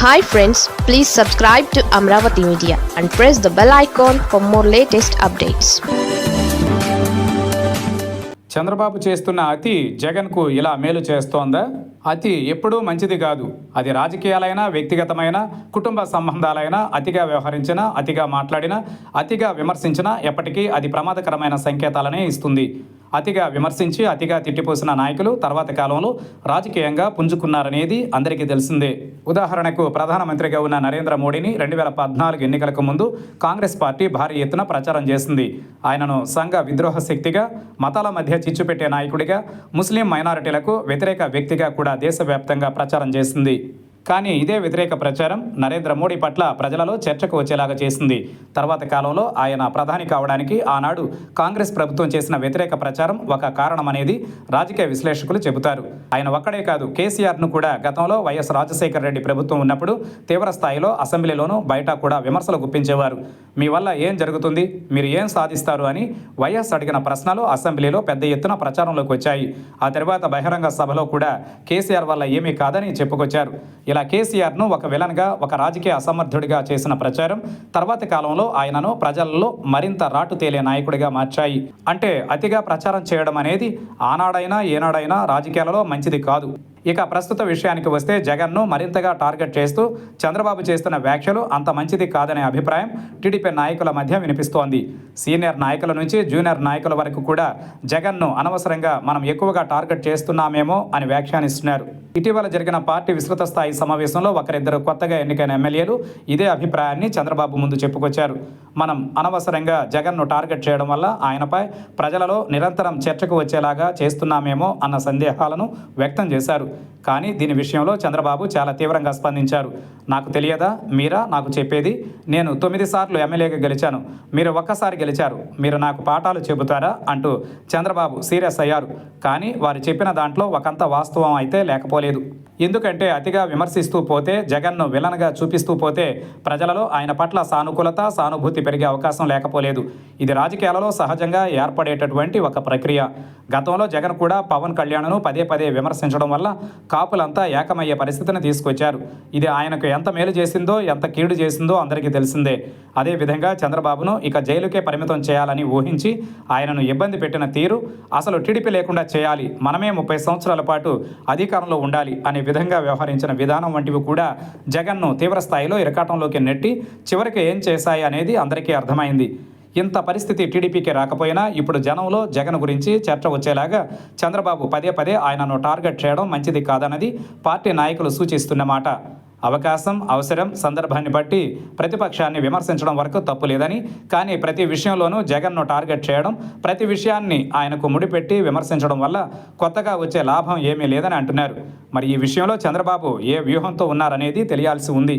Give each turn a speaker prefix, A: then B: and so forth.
A: Hi friends please subscribe to Amaravati media and press the bell icon for more latest updates
B: Chandrababu చేస్తున్న అతి జగన్కు ఇలా మేలు చేస్తోందా? అతి ఎప్పుడూ మంచిది కాదు. అది రాజకీయాలైనా వ్యక్తిగతమైన కుటుంబ సంబంధాలైనా అతిగా వ్యవహరించినా అతిగా మాట్లాడినా అతిగా విమర్శించినా ఎప్పటికీ అది ప్రమాదకరమైన సంకేతాలనే ఇస్తుంది. అతిగా విమర్శించి అతిగా తిట్టిపోసిన నాయకులు తర్వాత కాలంలో రాజకీయంగా పుంజుకున్నారనేది అందరికీ తెలిసిందే. ఉదాహరణకు ప్రధానమంత్రిగా ఉన్న నరేంద్ర మోడీని రెండు వేల పద్నాలుగు ఎన్నికలకు ముందు కాంగ్రెస్ పార్టీ భారీ ఎత్తున ప్రచారం చేసింది. ఆయనను సంఘ విద్రోహ శక్తిగా మతాల మధ్య చిచ్చుపెట్టే నాయకుడిగా ముస్లిం మైనారిటీలకు వ్యతిరేక వ్యక్తిగా కూడా దేశవ్యాప్తంగా ప్రచారం చేసింది. కానీ ఇదే వ్యతిరేక ప్రచారం నరేంద్ర మోడీ పట్ల ప్రజలలో చర్చకు వచ్చేలాగా చేసింది. తర్వాత కాలంలో ఆయన ప్రధాని కావడానికి ఆనాడు కాంగ్రెస్ ప్రభుత్వం చేసిన వ్యతిరేక ప్రచారం ఒక కారణం అనేది రాజకీయ విశ్లేషకులు చెబుతారు. ఆయన ఒక్కడే కాదు కేసీఆర్ను కూడా గతంలో వైఎస్ రాజశేఖర రెడ్డి ప్రభుత్వం ఉన్నప్పుడు తీవ్ర స్థాయిలో అసెంబ్లీలోనూ బయట కూడా విమర్శలు గుప్పించేవారు. మీ వల్ల ఏం జరుగుతుంది? మీరు ఏం సాధిస్తారు అని వైఎస్ అడిగిన ప్రశ్నలు అసెంబ్లీలో పెద్ద ఎత్తున ప్రచారంలోకి వచ్చాయి. ఆ తర్వాత బహిరంగ సభలో కూడా కేసీఆర్ వల్ల ఏమీ కాదని చెప్పుకొచ్చారు. ఇలా కేసీఆర్ను ఒక విలన్గా ఒక రాజకీయ అసమర్థుడిగా చేసిన ప్రచారం తర్వాతి కాలంలో ఆయనను ప్రజల్లో మరింత రాటు తేలే నాయకుడిగా మార్చాయి. అంటే అతిగా ప్రచారం చేయడం అనేది ఆనాడైనా ఏనాడైనా రాజకీయాలలో మంచిది కాదు. ఇక ప్రస్తుత విషయానికి వస్తే జగన్ను మరింతగా టార్గెట్ చేస్తూ చంద్రబాబు చేస్తున్న వ్యాఖ్యలు అంత మంచిది కాదనే అభిప్రాయం టీడీపీ నాయకుల మధ్య వినిపిస్తోంది. సీనియర్ నాయకుల నుంచి జూనియర్ నాయకుల వరకు కూడా జగన్ను అనవసరంగా మనం ఎక్కువగా టార్గెట్ చేస్తున్నామేమో అని వ్యాఖ్యానిస్తున్నారు. ఇటీవల జరిగిన పార్టీ విస్తృత స్థాయి సమావేశంలో ఒకరిద్దరు కొత్తగా ఎన్నికైన ఎమ్మెల్యేలు ఇదే అభిప్రాయాన్ని చంద్రబాబు ముందు చెప్పుకొచ్చారు. మనం అనవసరంగా జగన్ను టార్గెట్ చేయడం వల్ల ఆయనపై ప్రజలలో నిరంతరం చర్చకు వచ్చేలాగా చేస్తున్నామేమో అన్న సందేహాలను వ్యక్తం చేశారు. కానీ దీని విషయంలో చంద్రబాబు చాలా తీవ్రంగా స్పందించారు. నాకు తెలియదా? మీరా? నాకు చెప్పేది? నేను తొమ్మిది సార్లు ఎమ్మెల్యేగా గెలిచాను. మీరు ఒక్కసారి గెలిచారు. మీరు నాకు పాఠాలు చెబుతారా? అంటూ చంద్రబాబు సీరియస్ అయ్యారు. కానీ వారు చెప్పిన దాంట్లో ఒకంత వాస్తవం అయితే లేకపోలేదు. ఎందుకంటే అతిగా విమర్శిస్తూ పోతే జగన్ను విలన్గా చూపిస్తూ పోతే ప్రజలలో ఆయన పట్ల సానుకూలత సానుభూతి పెరిగే అవకాశం లేకపోలేదు. ఇది రాజకీయాలలో సహజంగా ఏర్పడేటటువంటి ఒక ప్రక్రియ. గతంలో జగన్ కూడా పవన్ కళ్యాణ్ను పదే పదే విమర్శించడం వల్ల కాపులంతా ఏకమయ్యే పరిస్థితిని తీసుకొచ్చారు. ఇది ఆయనకు ఎంత మేలు చేసిందో ఎంత కీడు చేసిందో అందరికీ తెలిసిందే. అదేవిధంగా చంద్రబాబును ఇక జైలుకే పరిమితం చేయాలని ఊహించి ఆయనను ఇబ్బంది పెట్టిన తీరు అసలు టీడీపీ లేకుండా చేయాలి మనమే ముప్పై సంవత్సరాల పాటు అధికారంలో ఉండాలి అనే విధంగా వ్యవహరించిన విధానం వంటివి కూడా జగన్ను తీవ్రస్థాయిలో ఇరకాటంలోకి నెట్టి చివరికి ఏం చేశాయి అనేది అందరికీ అర్థమైంది. ఇంత పరిస్థితి టీడీపీకి రాకపోయినా ఇప్పుడు జనంలో జగన్ గురించి చర్చ వచ్చేలాగా చంద్రబాబు పదే పదే ఆయనను టార్గెట్ చేయడం మంచిది కాదన్నది పార్టీ నాయకులు సూచిస్తున్నమాట అవకాశం అవసరం సందర్భాన్ని బట్టి ప్రతిపక్షాన్ని విమర్శించడం వరకు తప్పు లేదని కానీ ప్రతి విషయంలోనూ జగన్ను టార్గెట్ చేయడం ప్రతి విషయాన్ని ఆయనకు ముడిపెట్టి విమర్శించడం వల్ల కొత్తగా వచ్చే లాభం ఏమీ లేదని అంటున్నారు. మరి ఈ విషయంలో చంద్రబాబు ఏ వ్యూహంతో ఉన్నారనేది తెలియాల్సి ఉంది.